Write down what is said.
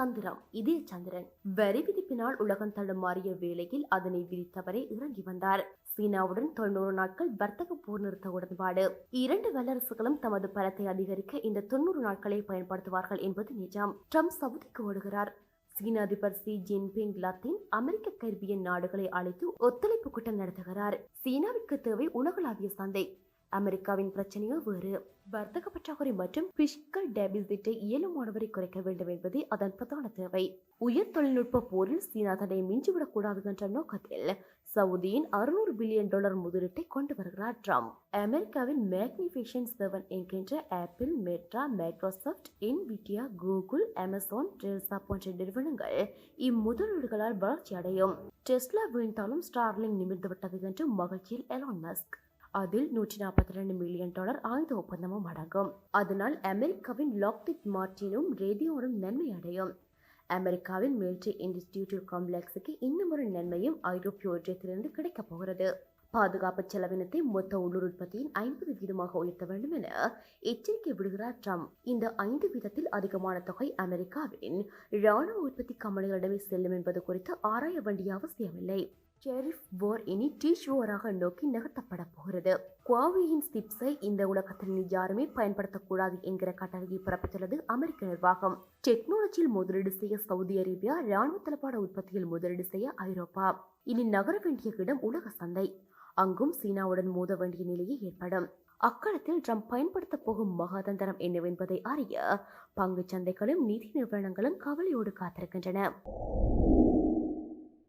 தந்திரம் இதே சந்திரன். வரி விதிப்பினால் உலகம் தடுமாறிய வேளையில் அதனை விதித்தவரே இறங்கி வந்தார். சீனாவுடன் தொண்ணூறு நாட்கள் வர்த்தக போர் நிறுத்த உடன்பாடு. இரண்டு வல்லரசுகளும் தமது பலத்தை அதிகரிக்க இந்த தொண்ணூறு நாட்களை பயன்படுத்துவார்கள் என்பது நிஜம். ட்ரம்ப் சவுதிக்கு ஓடுகிறார். சீன அதிபர் Xi Jinping Latin America Caribbean நாடுகளை அழைத்து ஒத்துழைப்பு கூட்டம் நடத்துகிறார். சீனாவிற்கு தேவை உலகளாவிய சந்தை. அமெரிக்காவின் பிரச்சனையோ வேறு. வர்த்தக பற்றாக்குறை மற்றும் பிஸ்கல் டெபிசிட்டை இயலுமானவரை குறைக்க வேண்டும் என்பதே அதன் பிரதான தேவை. உயர் தொழில்நுட்ப போரில் சீனா தன்னை மிஞ்சிவிடக்கூடாது என்ற நோக்கத்தில் சவுதியின் அறுநூறு பில்லியன் டாலர் முதலீட்டை கொண்டு வருகிறார் ட்ரம்ப். அமெரிக்காவின் மேக்னிஃபிஷன் செவன் என்கின்ற Apple Meta Microsoft Nvidia Google Amazon டெல்சா போன்ற நிறுவனங்கள் இம்முதலீடுகளால் வளர்ச்சி அடையும் டெஸ்லா வீழ்ந்தாலும் ஸ்டார்லிங் நிமிர்ந்துவிட்டது என்று மகிழ்ச்சியில் எலான் மஸ்க். அதில் நூற்றி நாற்பத்தி ரெண்டு மில்லியன் டாலர் ஆயுத ஒப்பந்தமும் அடங்கும். அதனால் அமெரிக்காவின் லாக்டிக் மார்டினும் ரேடியோனும் நன்மை அடையும். அமெரிக்காவின் மிலிட்ரி இன்ஸ்டிடியூட் காம்ப்ளெக்ஸுக்கு இன்னும் ஒரு நன்மையும் ஐரோப்பிய ஒன்றியத்திலிருந்து கிடைக்கப் போகிறது. பாதுகாப்பு செலவினத்தை மொத்த உள்ளூர் உற்பத்தியின் ஐம்பது வீதமாக உயர்த்த வேண்டும் என எச்சரிக்கை விடுகிறார் ட்ரம்ப். இந்த ஐந்து வீதத்தில் அதிகமான தொகை அமெரிக்காவின் இராணுவ உற்பத்தி கம்பெனிகளிடமே செல்லும் என்பது குறித்து ஆராய வேண்டிய அவசியமில்லை. ஷெரிஃப் போர் இனி டீச் ஓராக நோக்கி நகர்த்தப்பட போகிறது. குவாவியின் ஸ்டிப்ஸை இந்த உலகத்தில் இனி யாருமே பயன்படுத்தக்கூடாது என்கிற கட்டளையை பிறப்பித்துள்ளது அமெரிக்க நிர்வாகம். டெக்னாலஜியில் முதலீடு செய்ய சவுதி அரேபியா ராணுவ தளபாட உற்பத்தியில் முதலீடு செய்ய ஐரோப்பா. இனி நகர வேண்டிய இடம் உலக சந்தை. அங்கும் சீனாவுடன் மோத வேண்டிய நிலையே ஏற்படும். அக்காலத்தில் ட்ரம்ப் பயன்படுத்த போகும் மகாதந்திரம் என்னவென்பதை அறிய பங்கு சந்தைகளும் நிதி நிறுவனங்களும் கவலையோடு காத்திருக்கின்றன.